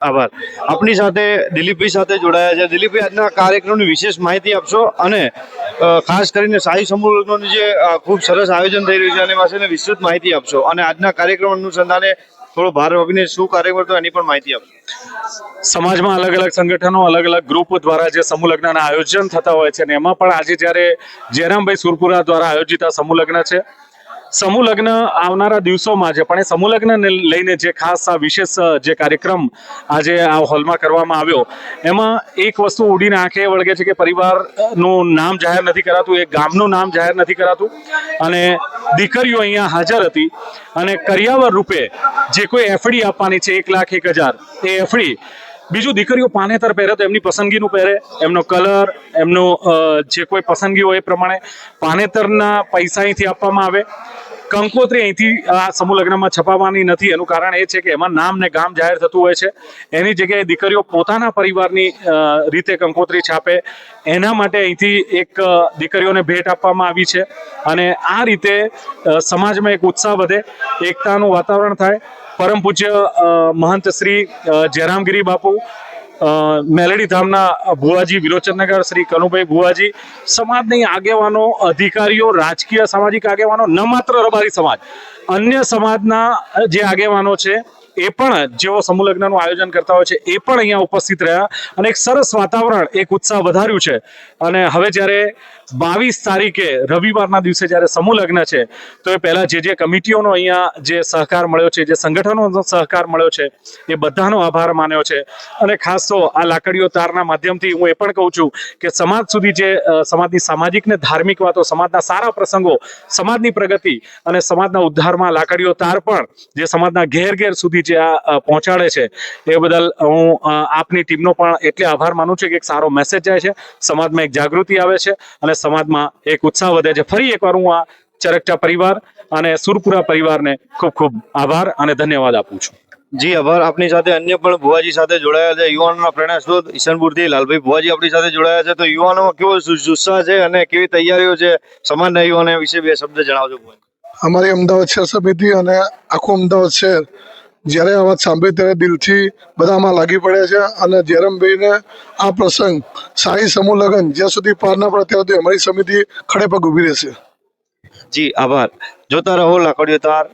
આભાર. આપની સાથે દિલીપભાઈ સાથે જોડાયા છે. દિલીપભાઈ, આજના કાર્યક્રમની વિશેષ માહિતી આપશો અને ખાસ કરીને શાહી સંમેલનનું જે ખૂબ સરસ આયોજન થઈ રહ્યું છે અને પાસે વિસ્તૃત માહિતી આપશો અને આજના કાર્યક્રમ અનુસંધાને થોડો ભાર વાગીને શું કાર્યક્રમ હતો એની પણ માહિતી આપશો. સમાજમાં અલગ અલગ સંગઠનો, અલગ અલગ ગ્રુપ દ્વારા જે સમૂહ લગ્નના આયોજન થતા હોય છે અને એમાં પણ આજે જ્યારે જયરામભાઈ સુરપુરા દ્વારા આયોજિત આ સમૂહ લગ્ન છે સમૂહ લગ્ન આવનારા દિવસોમાં છે, પણ એ સમૂહ લગ્નને લઈને જે ખાસ આ વિશેષ જે કાર્યક્રમ આજે આ હોલમાં કરવામાં આવ્યો, એમાં એક વસ્તુ ઉડીને આંખે વળગે છે કે પરિવારનું નામ જાહેર નથી કરાતું એ ગામનું નામ જાહેર નથી કરાતું, અને દીકરીઓ અહીંયા હાજર હતી, અને કરિયાવર રૂપે જે કોઈ એફડી આપવાની છે, એક લાખ, એક હજાર, એ એફડી, બીજું દીકરીઓ પાનેતર પહેરે તો એમની પસંદગીનું પહેરે, એમનો કલર, એમનો જે કોઈ પસંદગી હોય એ પ્રમાણે પાનેતરના પૈસા અહીંથી આપવામાં આવે કંકોત્રી અહીંથી આ સમૂહ લગ્નમાં છપાવવાની નથી. એનું કારણ એ છે કે એમાં નામ ને ગામ જાહેર થતું હોય છે. એની જગ્યાએ દીકરીઓ પોતાના પરિવારની રીતે કંકોત્રી છાપે. એના માટે અહીંથી એક દીકરીઓને ભેટ આપવામાં આવી છે. અને આ રીતે સમાજમાં એક ઉત્સાહ વધે, એકતાનું વાતાવરણ થાય. પરમ પૂજ્ય મહંત શ્રી જયરામગીરી બાપુ મેલેડી ધામના ભુવાજી વિરોચનનગર શ્રી કનુભાઈ ભુવાજી, સમાજની આગેવાનો, અધિકારીઓ, રાજકીય સામાજિક આગેવાનો, ન માત્ર રબારી સમાજ, અન્ય સમાજના જે આગેવાનો છે એ પણ જેઓ સમૂહ લગ્નનું આયોજન કરતા હોય છે, એ પણ અહીંયા ઉપસ્થિત રહ્યા. અને એક સરસ વાતાવરણ, એક ઉત્સાહ વધાર્યું છે. અને હવે જ્યારે બાવીસ તારીખે રવિવારના દિવસે જ્યારે સમૂહ લગ્ન છે, તો એ પહેલા જે જે કમિટીઓનો અહીંયા જે સહકાર મળ્યો છે, જે સંગઠનોનો સહકાર મળ્યો છે, એ બધાનો આભાર માન્યો છે. અને ખાસ તો આ લાકડીઓ તારના માધ્યમથી હું એ પણ કહું છું કે સમાજ સુધી જે સમાજની સામાજિક ને ધાર્મિક વાતો, સમાજના સારા પ્રસંગો, સમાજની પ્રગતિ અને સમાજના ઉદ્ધારમાં લાકડીઓ તાર પણ જે સમાજના ઘેર ઘેર સુધી જે જ્યાં પહોંચાડે છે એ બદલ હું આપની ટીમનો પણ એટલે આભાર માનું છું કે એક સારો મેસેજ જાય છે. સમાજમાં એક જાગૃતિ આવે છે અને સમાજમાં એક ઉત્સાહ વધે છે. ફરી એકવાર હું આ ચરકટા પરિવાર અને સુરપુરા પરિવારને ખૂબ ખૂબ આભાર અને ધન્યવાદ આપું છું. જી આભાર. આપની સાથે અન્ય પણ ભુવાજી સાથે જોડાયા છે. યુવાનોના પ્રેરણા સ્ત્રોત ઈશનપુરથી લાલભાઈ ભુવાજી આપણી સાથે જોડાયા છે. તો યુવાનોમાં કેવો જુસ્સા છે અને કેવી તૈયારીઓ છે સમાજના યુવાનો વિશે બે શબ્દ જણાવજો અમારી અમદાવાદ શહેર સમિતિ અને આખું અમદાવાદ શહેર જ્યારે વાત સાંભળી ત્યારે દિલથી બધામાં લાગી પડે છે અને જેરમભાઈને આ પ્રસંગ શાહી સમૂહ લગ્ન જ્યાં સુધી પાર ના પડે ત્યાં સુધી અમારી સમિતિ ખડેપગ ઊભી રહેશે. જી, આભાર. જોતા રહો લાકડીઓ તાર.